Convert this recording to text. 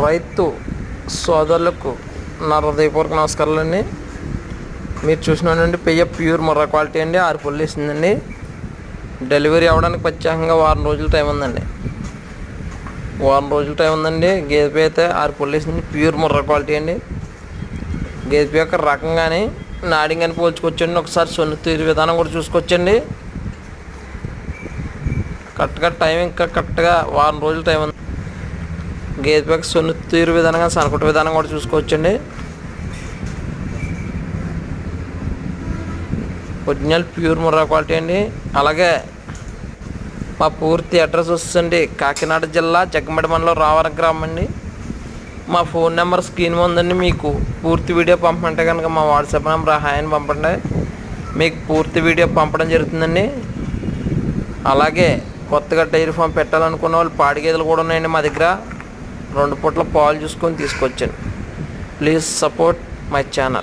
రైతు సోదరులకు నా హృదయపూర్వక నమస్కారాలండి. మీరు చూసినానండి పెయ్య ప్యూర్ మొర్ర క్వాలిటీ అండి. ఆరు పుల్లు ఇస్తుందండి. డెలివరీ అవ్వడానికి ప్రత్యేకంగా వారం రోజులు టైం ఉందండి. వారం రోజులు టైం ఉందండి. గేదె పే అయితే ఆరు పుల్లు ఇస్తుంది ప్యూర్ మొర్ర క్వాలిటీ అండి. గేదె పే యొక్క రకం కానీ నాడి కానీ పోల్చుకొచ్చండి. ఒకసారి సొన్ను తీరు విధానం కూడా చూసుకోవచ్చండి కరెక్ట్గా టైం ఇంకా కరెక్ట్గా వారం రోజులు టైం ఉంది. గేదె పేక సొన్ను తీరు విధానంగా సనకుట విధానం కూడా చూసుకోవచ్చండి. ఒరిజినల్ ప్యూర్ ముర్రా క్వాలిటీ అండి. అలాగే మా పూర్తి అడ్రస్ వస్తుంది కాకినాడ జిల్లా జగ్గమెడ మండలం రావరం గ్రామం అండి. మా ఫోన్ నెంబర్ స్క్రీన్ ఉందండి. మీకు పూర్తి వీడియో పంపమంటే కనుక మా వాట్సాప్ నెంబర్ హాయ్ పంపండి. మీకు పూర్తి వీడియో పంపడం జరుగుతుందండి. అలాగే కొత్తగా డైరీ ఫామ్ పెట్టాలనుకున్న వాళ్ళు పాడి గేదెలు కూడా ఉన్నాయండి మా దగ్గర. రెండు పూట్ల పాలు చూసుకొని తీసుకొచ్చాను. Please support my channel